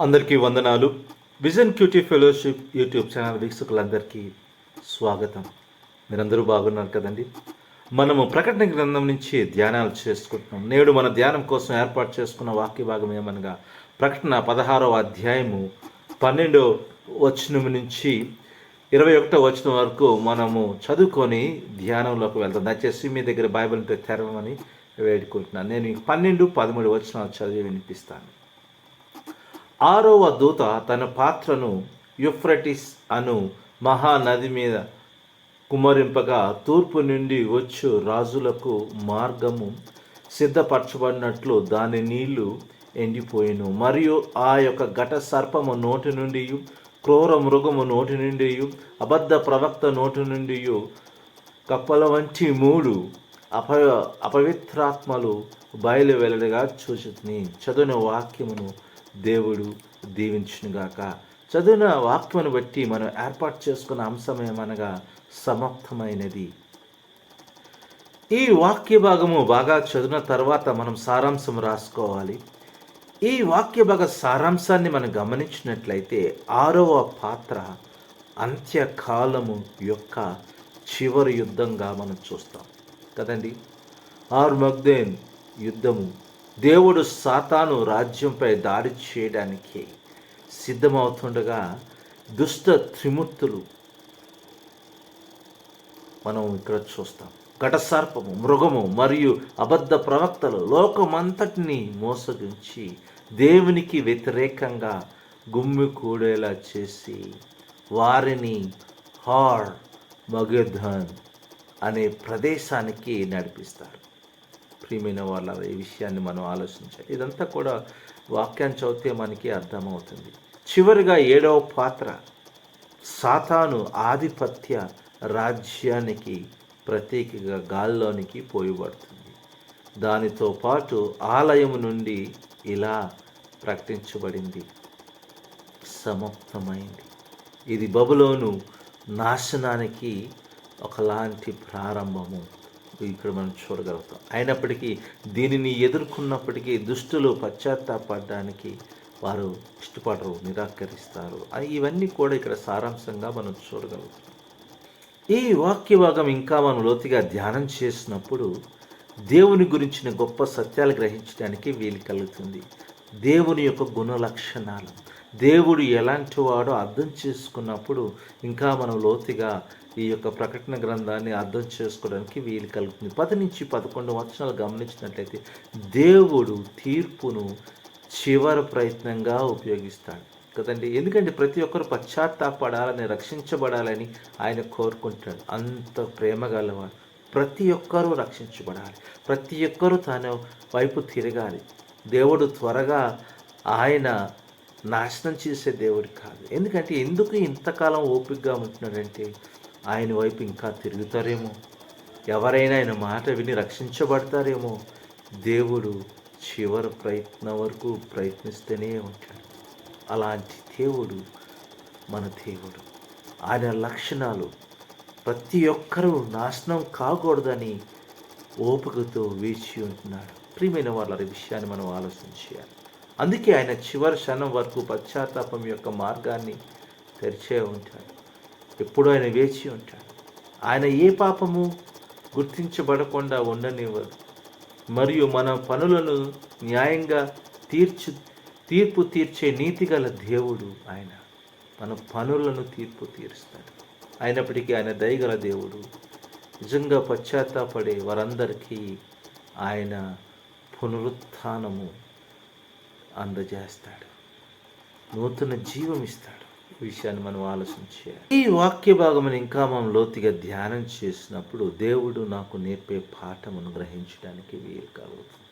అందరికీ వందనాలు. Vision QT fellowship YouTube channel వీక్షకులందరికీ స్వాగతం. మీరందరూ బాగున్నారు కదండి? మనము ప్రకటన గ్రంథం నుంచి ధ్యానాలు చేసుకుంటున్నాం. నేడు మన ధ్యానం కోసం ఏర్పాటు చేసుకున్న వాక్య భాగం ఏమనగా ప్రకటన పదహారవ అధ్యాయము పన్నెండో వచనం నుంచి ఇరవై ఒకటో వచనం వరకు మనము చదువుకొని ధ్యానంలోకి వెళ్తాం. దయచేసి మీ దగ్గర బైబిల్ తెరవమని వేడుకుంటున్నాను. నేను పన్నెండు పదమూడు వచనాలు చదివి వినిపిస్తాను. ఆరవ దూత తన పాత్రను యుఫ్రటిస్ అను మహానది మీద కుమరింపగా తూర్పు నుండి వచ్చు రాజులకు మార్గము సిద్ధపరచబడినట్లు దాని నీళ్ళు ఎండిపోయిను. మరియు ఆ యొక్క ఘట సర్పము నోటి నుండి క్రూర మృగము నోటి నుండి అబద్ధ ప్రవక్త నోటి నుండి కప్పల వంటి మూడు అప అపవిత్రాత్మలు బయలు వెల్లడిగా చూచుతుంది చదువుని వాక్యమును దేవుడు దీవించునుగాక. చదివిన వాక్యమును బట్టి మనం ఏర్పాటు చేసుకున్న అంశం ఏమనగా సమాప్తమైనది ఈ వాక్య భాగము బాగా చదివిన తర్వాత మనం సారాంశం రాసుకోవాలి. ఈ వాక్య భాగ సారాంశాన్ని మనం గమనించినట్లయితే ఆరవ పాత్ర అంత్యకాలము యొక్క చివరి యుద్ధంగా మనం చూస్తాం. కదండి? ఆర్ మగ్దేన్ యుద్ధము దేవుడు సాతాను రాజ్యంపై దాడి చేయడానికి సిద్ధమవుతుండగా దుష్ట త్రిమూర్తులు మనం ఇక్కడ చూస్తాం. ఘటసర్పము మృగము మరియు అబద్ధ ప్రవక్తలు లోకమంతటిని మోసగించి దేవునికి వ్యతిరేకంగా గుమ్మి కూడేలా చేసి వారిని హార్ మగధన్ అనే ప్రదేశానికి నడిపిస్తారు. ప్రియమైన వాళ్ళ ఈ విషయాన్ని మనం ఆలోచించాలి. ఇదంతా కూడా వాక్యాన్ని చదివితే మనకి అర్థమవుతుంది. చివరిగా ఏడవ పాత్ర సాతాను ఆధిపత్య రాజ్యానికి ప్రత్యేకగా గాల్లోనికి పోయబడుతుంది. దానితో పాటు ఆలయం నుండి ఇలా ప్రకటించబడింది. సమాప్తమైంది. ఇది బబులోను నాశనానికి ఒకలాంటి ప్రారంభము. ఇక్కడ మనం చూడగలుగుతాం. అయినప్పటికీ దీనిని ఎదుర్కొన్నప్పటికీ దుష్టులు పశ్చాత్తాపడడానికి వారు ఇష్టపడరు నిరాకరిస్తారు. ఇవన్నీ కూడా ఇక్కడ సారాంశంగా మనం చూడగలుగుతాం. ఈ వాక్య భాగం ఇంకా మనం లోతుగా ధ్యానం చేసినప్పుడు దేవుని గురించిన గొప్ప సత్యాలు గ్రహించడానికి వీలు కలుగుతుంది. దేవుని యొక్క గుణ లక్షణాలు దేవుడు ఎలాంటి వాడో అర్థం చేసుకున్నప్పుడు ఇంకా మనం లోతుగా ఈ యొక్క ప్రకటన గ్రంథాన్ని అర్థం చేసుకోవడానికి వీలు కలుగుతుంది. పది నుంచి పదకొండు వచనాలు గమనించినట్లయితే దేవుడు తీర్పును చివరి ప్రయత్నంగా ఉపయోగిస్తాడు కదండి. ఎందుకంటే ప్రతి ఒక్కరు పశ్చాత్తాపడాలని రక్షించబడాలని ఆయన కోరుకుంటాడు. అంత ప్రేమ గలవాడు. ప్రతి ఒక్కరూ రక్షించబడాలి. ప్రతి ఒక్కరూ తన వైపు తిరగాలి. దేవుడు త్వరగా ఆయన నాశనం చేసే దేవుడు కాదు. ఎందుకంటే ఎందుకు ఇంతకాలం ఓపికగా ఉంటున్నాడంటే ఆయన వైపు ఇంకా తిరుగుతారేమో. ఎవరైనా ఆయన మాట విని రక్షించబడతారేమో. దేవుడు చివరి ప్రయత్నం వరకు ప్రయత్నిస్తూనే ఉంటాడు. అలాంటి దేవుడు మన దేవుడు. ఆయన లక్షణాలు ప్రతి ఒక్కరూ నాశనం కాకూడదని ఓపికతో వేచి ఉంటున్నాడు. ప్రియమైన వాళ్ళ విషయాన్ని మనం ఆలోచన చేయాలి. అందుకే ఆయన చివరి క్షణం వరకు పశ్చాత్తాపం యొక్క మార్గాన్ని తెరిచే ఉంటాడు. ఎప్పుడూ ఆయన వేచి ఉంటాడు. ఆయన ఏ పాపము గుర్తించబడకుండా ఉండనివ్వరు మరియు మన పనులను న్యాయంగా తీర్చు తీర్పు తీర్చే నీతిగల దేవుడు ఆయన. మన పనులను తీర్పు తీరుస్తాడు. అయినప్పటికీ ఆయన దయగల దేవుడు. నిజంగా పశ్చాత్తాపడే వారందరికీ ఆయన పునరుత్నము అందజేస్తాడు. నూతన జీవం ఇస్తాడు ఈ విషయాన్ని మనం ఆలోచించాలి ఈ వాక్య భాగమును ఇంకా మనం లోతుగా ధ్యానం చేసినప్పుడు దేవుడు నాకు నేర్పే పాఠమును గ్రహించడానికి వీలు కలుగుతుంది.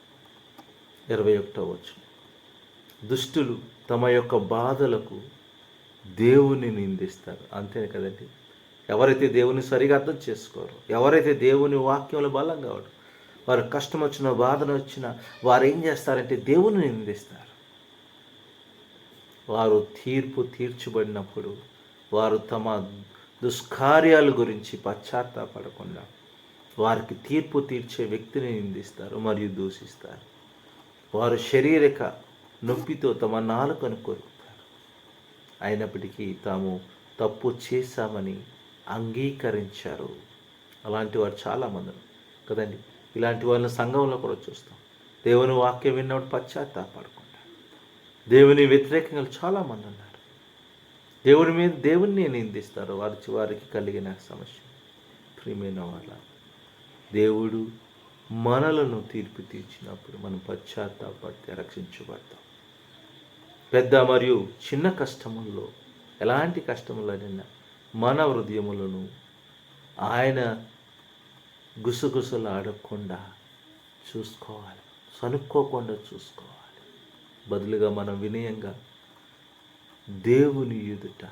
ఇరవై ఒకటో వచ్చు దుష్టులు తమ యొక్క బాధలకు దేవుని నిందిస్తారు. అంతేనే కదండి? ఎవరైతే దేవుని సరిగా అర్థం చేసుకోరు ఎవరైతే దేవుని వాక్యంలో బలంగా కావడం వారు కష్టం వచ్చిన బాధన వచ్చిన వారు ఏం చేస్తారంటే దేవుని నిందిస్తారు. వారు తీర్పు తీర్చబడినప్పుడు వారు తమ దుష్కార్యాల గురించి పశ్చాత్తాపడకుండా వారికి తీర్పు తీర్చే వ్యక్తిని నిందిస్తారు మరియు దూషిస్తారు. వారు శారీరక నొప్పితో తమ నాలుకను కొరు అయినప్పటికీ తాము తప్పు చేశామని అంగీకరించారు. అలాంటి వారు చాలామంది కదండి? ఇలాంటి వాళ్ళని సంఘంలో కూడా చూస్తాం. దేవుని వాక్యం విన్నప్పుడు పశ్చాత్తాపడు దేవుని వ్యతిరేకంగా చాలామంది ఉన్నారు. దేవుని మీద దేవుణ్ణి నిందిస్తారు. వారి వారికి కలిగిన సమస్య. ప్రియమైన వాళ్ళ దేవుడు మనలను తీర్పు తీర్చినప్పుడు మనం పశ్చాత్తాపడితే రక్షించబడతాం. పెద్ద మరియు చిన్న కష్టముల్లో ఎలాంటి కష్టములైనా మన హృదయములను ఆయన గుసగుసలు ఆడకుండా చూసుకోవాలి. సనుక్కోకుండా చూసుకోవాలి. బదులుగా మనం వినయంగా దేవుని ఎదుట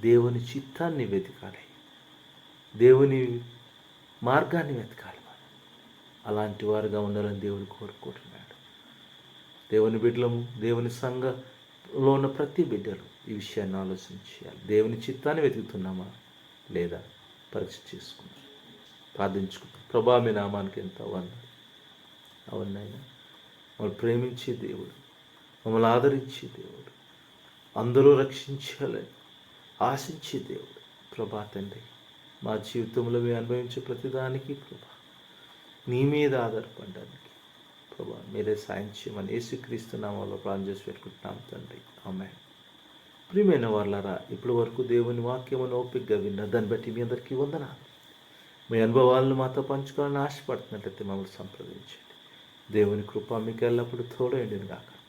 దేవుని చిత్తాన్ని వెతకాలి. దేవుని మార్గాన్ని వెతకాలి మనం. అలాంటి వారుగా ఉండాలని దేవుడు కోరుకుంటున్నాడు. దేవుని బిడ్డలము దేవుని సంఘంలో ఉన్న ప్రతి బిడ్డలు ఈ విషయాన్ని ఆలోచన చేయాలి. దేవుని చిత్తాన్ని వెతుకుతున్నామా లేదా పరీక్ష చేసుకున్నాం ప్రార్థించుకుంటాం ప్రభా మీ నామానికి ఎంత అవన్నీ అవునైనా వాళ్ళు ప్రేమించే దేవుడు మమ్మల్ని ఆదరించే దేవుడు. అందరూ రక్షించాలని ఆశించే దేవుడు. ప్రభా తండ్రి మా జీవితంలో మేము అనుభవించే ప్రతిదానికి ప్రభా నీ మీద ఆధారపడడానికి ప్రభా మీరే సాయం చేయమని యేసుక్రీస్తు నామంలో ప్రాణం చేసి పెట్టుకుంటున్నాం తండ్రి. ఆమె ప్రియమైన వాళ్ళరా ఇప్పటి వరకు దేవుని వాక్యమును ఓపికగా విన్న దాన్ని బట్టి మీ అందరికీ వందనాలు. మీ అనుభవాలను మాతో పంచుకోవాలని ఆశపడుతున్నట్లయితే మమ్మల్ని సంప్రదించండి. దేవుని కృప మీకు ఎల్లప్పుడూ తోడైండిని కాక